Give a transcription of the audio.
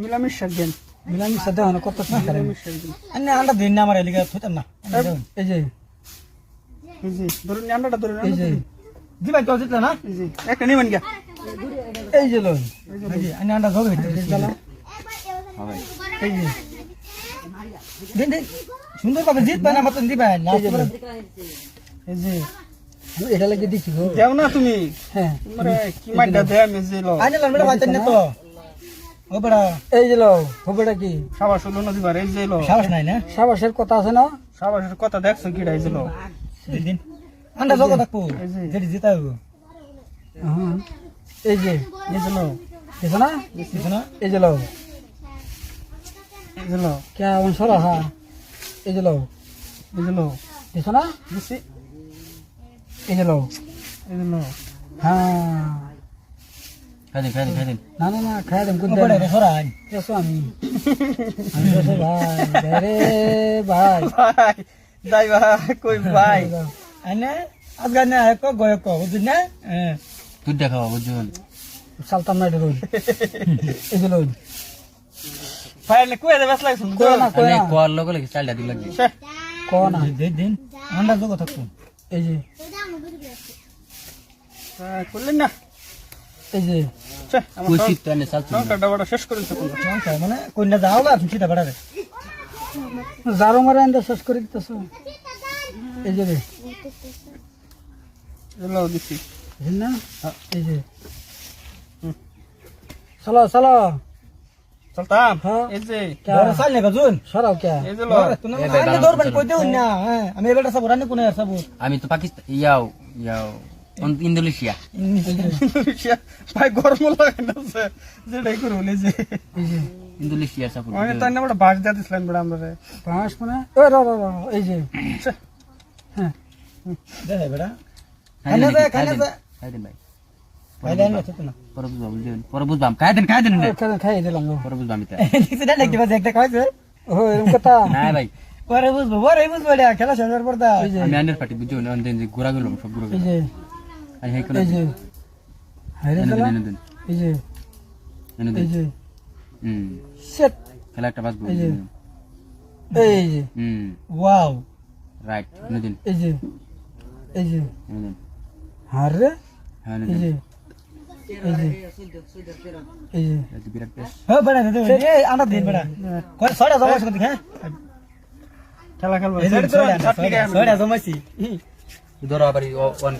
মিলামিশ শাকবেন মিলামিশ কত টাকা করে মিলামিশ আন্ডা দিন না আমার এলিগা থইতাম না। এই যে। এই যে। ধরুন আন্ডাটা ধরুন এই যে। জি ভাই তো জিতলা না? এই একটা নেবেন গা এই যে লই। এই যে আন্না আন্ডা চলা এই যে দিন দিন। সুন্দর ভাবে জিতবা না মতন দিবা লাস্ট এই যে। এটা লাগে দিছি গো। যাও না তুমি। হ্যাঁ। মানে কি মাইটা দেয়া মেজে লো আইনা লান বেটা বাইতেন না তো। ও বেটা এই যে লো হবেটা কি? সাবাস হলো না দিবার এই যে লো সাহস নাই না? সাবাসের কথা আছে না? সাবাসের কথা দেখছ কি এই যে লো দিন। আন্ডা জগ থাকব। এই যে। যেটি জিতা হইব। এই যে এই যে লো দেখো না? দেখো না? এই যে লো এই যে লো কে আমার সরা হা এই যে লো এই যে লো দেখো না? দিছি। এই যে লো এই যে লো হ্যাঁ। খাইদিন খাইদিন খাইদিন না না না খাই দেম কোন দেন সরা এসো আমি। আমি এসো ভাই রে ভাই। ভাই দাই ভাই কই ভাই? আনে আজগা না এক গয় ক বুঝিস না? হ্যাঁ তুই দেখাও বুঝুন সালতাম না এটা এই যে লো ভাই নে কই দেবাস লাগছ কই না কই না। কোয়ার লগে লাগি চালটা দিল লাগি ক না। দিন দিন আন্ডা জগ থাকব। এই যে। করলেন না? এই যে শেষ করেছে কোন সংসার মানে কন্যা যাও না চিন্তা বেড়ারে জারো মারে আন্দা শেষ করে দিতেছ। এই যে দিছি। না? এই যে। চলো চলো। চলতাম হ্যাঁ। এই যে। বড় চাল নে গজুন সরাও কে? এই যে লো তুমি আইনে দৌড়বেন কই দেউ না হ্যাঁ। আমি এবারটা সব রান্না কোনে সব আমি তো পাকিস্তান ইয়াও ইয়াও। অন- ইন্দোনেশিয়া। ইন্দোনেশিয়া। ভাই গরম লাগে না সে যেটাই করো বলে যে। ইন্দোনেশিয়া সাপোর্ট আমি তাই না বড় বাস দিছিলাম বড় আমরা রে পাঁচ মানে? ও র র এই যে। হ্যাঁ। দেখে বেড়া দে। ভাই খাইলে না তো না পরে বুঝবা বুঝুন পরে বুঝবাম খাইদিন খাইদিন খাই খাই দিলাম পরে বুঝবাম এটা না দেখতে পাচ্ছি একটা খাইছে ও এরকম কথা না ভাই পরে বুঝব পরে বুঝব এটা খেলা শেষ হওয়ার পর আমি আন্ডার পার্টি বুঝুন অন দিন ঘোরা গেলাম সব ঘুরে গেলাম আমি হাই হাইরে এনে দিন এনে দিন দিন হুম সেট খেলা একটা বাজবো এই যে। হুম ওয়াও রাইট এনে দিন এই যে এই যে এনে দিন হারে হ্যাঁ এনে দিন খেলা খেলব এই যে ছড়া ছড়া জমাইছি ধরো আবার ওয়ান